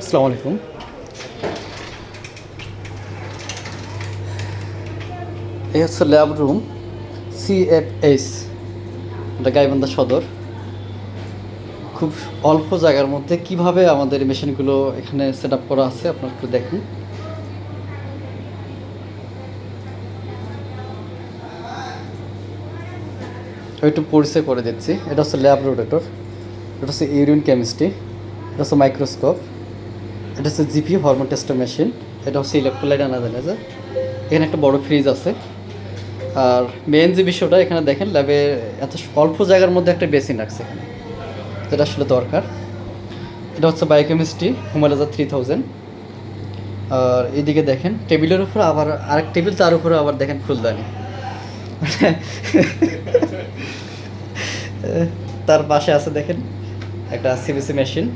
আসসালামু আলাইকুম। এই হচ্ছে ল্যাব রুম সিএফএস এটা গাইবান্ধা সদর। খুব অল্প জায়গার মধ্যে কীভাবে আমাদের মেশিনগুলো এখানে সেট আপ করা আছে, আপনারা একটু দেখুন। একটু পরিচয় করে দিচ্ছি, এটা হচ্ছে ল্যাব রোটেটর এটা হচ্ছে ইউরিন কেমিস্ট্রি এটা হচ্ছে মাইক্রোস্কোপ এটা হচ্ছে জিপি হরমোন টেস্টার মেশিন এটা হচ্ছে ইলেকট্রোলাইট অ্যানালাইজার এখানে একটা বড় ফ্রিজ আছে। আর মেন যে বিষয়টা, এখানে দেখেন ল্যাবে এত অল্প জায়গার মধ্যে একটা বেসিন রাখছে এখানে। যেটা আসলে দরকার। এটা হচ্ছে বায়োকেমিস্ট্রি হোমালাজা থ্রি থাউজেন্ড আর এদিকে দেখেন টেবিলের উপর আবার আরেক টেবিল তার উপরে আবার দেখেন ফুলদানি। তার পাশে আছে দেখেন একটা সিবিসি মেশিন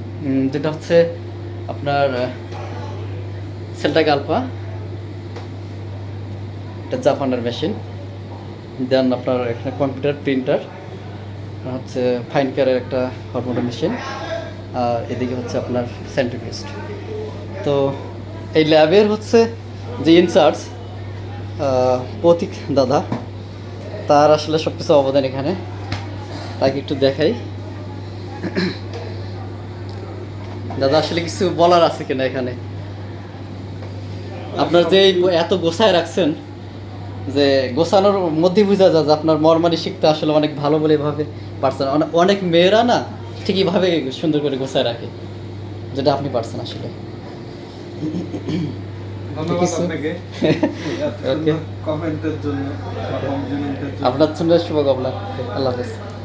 যেটা হচ্ছে আপনার সেলটা গালপা এটা জাপানের মেশিন দেন আপনার এখানে কম্পিউটার প্রিন্টার হচ্ছে ফাইন কেয়ারের একটা হরমোনাল মেশিন আর এদিকে হচ্ছে আপনার সেন্ট্রিফিস্ট তো এই ল্যাবের হচ্ছে যে ইনচার্জ প্রতীক দাদা, তার আসলে সব কিছু অবদান এখানে, তাকে একটু দেখাই। দাদা আসলে কিছু বলার আছে কিনা এখানে? আপনার যে এত গোছায় রাখছেন যে গোছানোর মধ্যে বোঝা যায় যে আপনার মর্মানি শিখতে আসলে অনেক ভালো বলে ভাবে পারছেন। অনেক মেয়েরা না ঠিকই ভাবে সুন্দর করে গোছায় রাখে যেটা আপনি পারছেন আসলে। আপনার জন্য শুভকামনা। আল্লাহ হাফেজ।